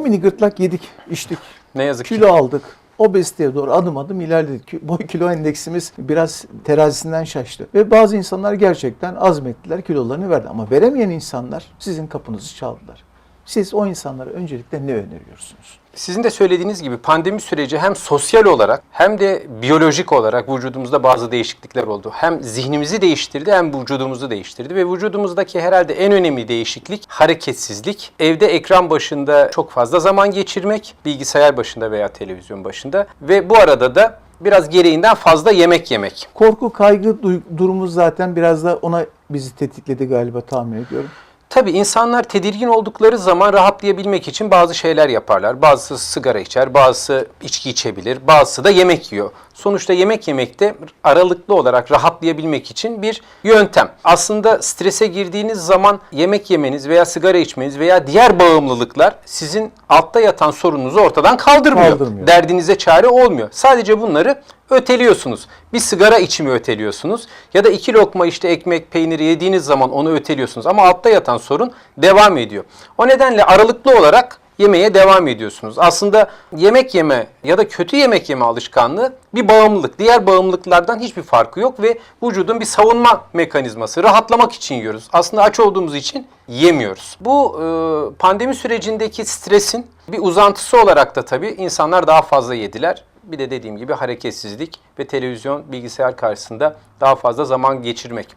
mini gırtlak yedik, içtik, Ne yazık ki. kilo aldık. Obeziteye doğru adım adım ilerledik. Ki- Boy kilo endeksimiz biraz terazisinden şaştı. Ve bazı insanlar gerçekten azmettiler, kilolarını verdi. Ama veremeyen insanlar sizin kapınızı çaldılar. Siz o insanlara öncelikle ne öneriyorsunuz? Sizin de söylediğiniz gibi pandemi süreci hem sosyal olarak hem de biyolojik olarak vücudumuzda bazı değişiklikler oldu. Hem zihnimizi değiştirdi hem vücudumuzu değiştirdi ve vücudumuzdaki herhalde en önemli değişiklik hareketsizlik. Evde ekran başında çok fazla zaman geçirmek, bilgisayar başında veya televizyon başında ve bu arada da biraz gereğinden fazla yemek yemek. Korku, kaygı durumu zaten biraz da ona bizi tetikledi galiba tahmin ediyorum. Tabii insanlar tedirgin oldukları zaman rahatlayabilmek için bazı şeyler yaparlar. Bazısı sigara içer, bazısı içki içebilir, bazısı da yemek yiyor. Sonuçta yemek yemek de aralıklı olarak rahatlayabilmek için bir yöntem. Aslında strese girdiğiniz zaman yemek yemeniz veya sigara içmeniz veya diğer bağımlılıklar sizin altta yatan sorununuzu ortadan kaldırmıyor. Kaldırmıyor. Derdinize çare olmuyor. Sadece bunları öteliyorsunuz. Bir sigara içimi öteliyorsunuz ya da iki lokma işte ekmek, peyniri yediğiniz zaman onu öteliyorsunuz. Ama altta yatan sorun devam ediyor. O nedenle aralıklı olarak yemeye devam ediyorsunuz. Aslında yemek yeme ya da kötü yemek yeme alışkanlığı bir bağımlılık. Diğer bağımlılıklardan hiçbir farkı yok ve vücudun bir savunma mekanizması. Rahatlamak için yiyoruz. Aslında aç olduğumuz için yemiyoruz. Bu e, pandemi sürecindeki stresin bir uzantısı olarak da tabii insanlar daha fazla yediler. Bir de dediğim gibi hareketsizlik ve televizyon, bilgisayar karşısında daha fazla zaman geçirmek.